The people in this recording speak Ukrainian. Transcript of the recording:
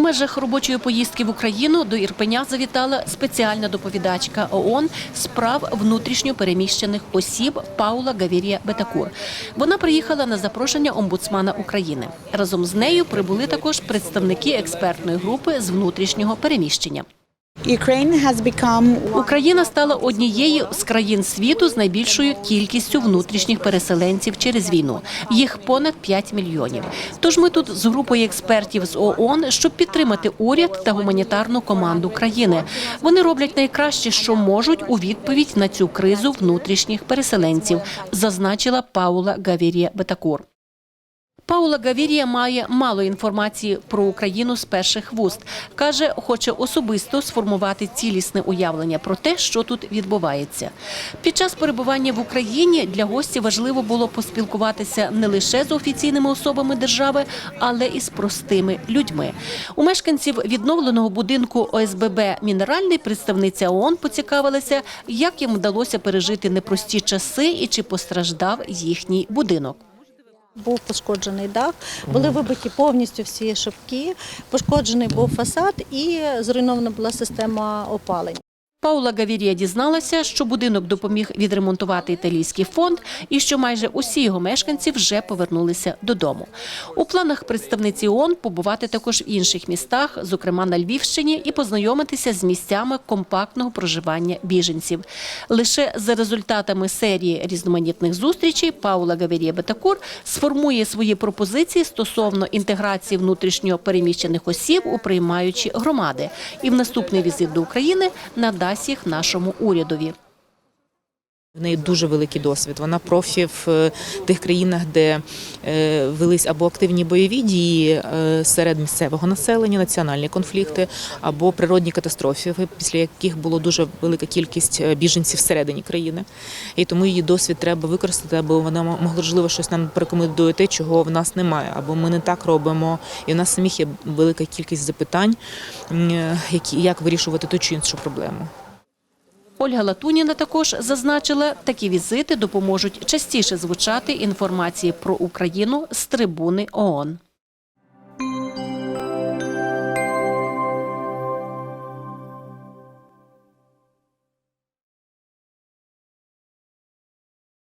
У межах робочої поїздки в Україну до Ірпеня завітала спеціальна доповідачка ООН з прав внутрішньо осіб Паула Гавірія Бетакур. Вона приїхала на запрошення омбудсмана України. Разом з нею прибули також представники експертної групи з внутрішнього переміщення. Україна стала однією з країн світу з найбільшою кількістю внутрішніх переселенців через війну. Їх понад 5 мільйонів. Тож ми тут з групою експертів з ООН, щоб підтримати уряд та гуманітарну команду країни. Вони роблять найкраще, що можуть у відповідь на цю кризу внутрішніх переселенців, зазначила Паула Гавірія Бетакур. Паула Гавірія має мало інформації про Україну з перших вуст. Каже, хоче особисто сформувати цілісне уявлення про те, що тут відбувається. Під час перебування в Україні для гості важливо було поспілкуватися не лише з офіційними особами держави, але і з простими людьми. У мешканців відновленого будинку ОСББ Мінеральний представниця ООН поцікавилася, як їм вдалося пережити непрості часи і чи постраждав їхній будинок. Був пошкоджений дах, були вибиті повністю всі шибки, пошкоджений був фасад і зруйнована була система опалення. Паула Гавірія дізналася, що будинок допоміг відремонтувати італійський фонд і що майже усі його мешканці вже повернулися додому. У планах представниці ООН побувати також в інших містах, зокрема на Львівщині, і познайомитися з місцями компактного проживання біженців. Лише за результатами серії різноманітних зустрічей Паула Гавірія Бетакур сформує свої пропозиції стосовно інтеграції внутрішньо переміщених осіб у приймаючі громади. І в наступний візит до України надасть їх нашому урядові. В неї дуже великий досвід. Вона профі в е, тих країнах, де е, велись або активні бойові дії е, серед місцевого населення, національні конфлікти, або природні катастрофи, після яких було дуже велика кількість біженців всередині країни. І тому її досвід треба використати, аби вона можливо щось нам порекомендує чого в нас немає, або ми не так робимо. І в нас самих є велика кількість запитань, як вирішувати ту чи іншу проблему. Ольга Латуніна також зазначила, такі візити допоможуть частіше звучати інформації про Україну з трибуни ООН.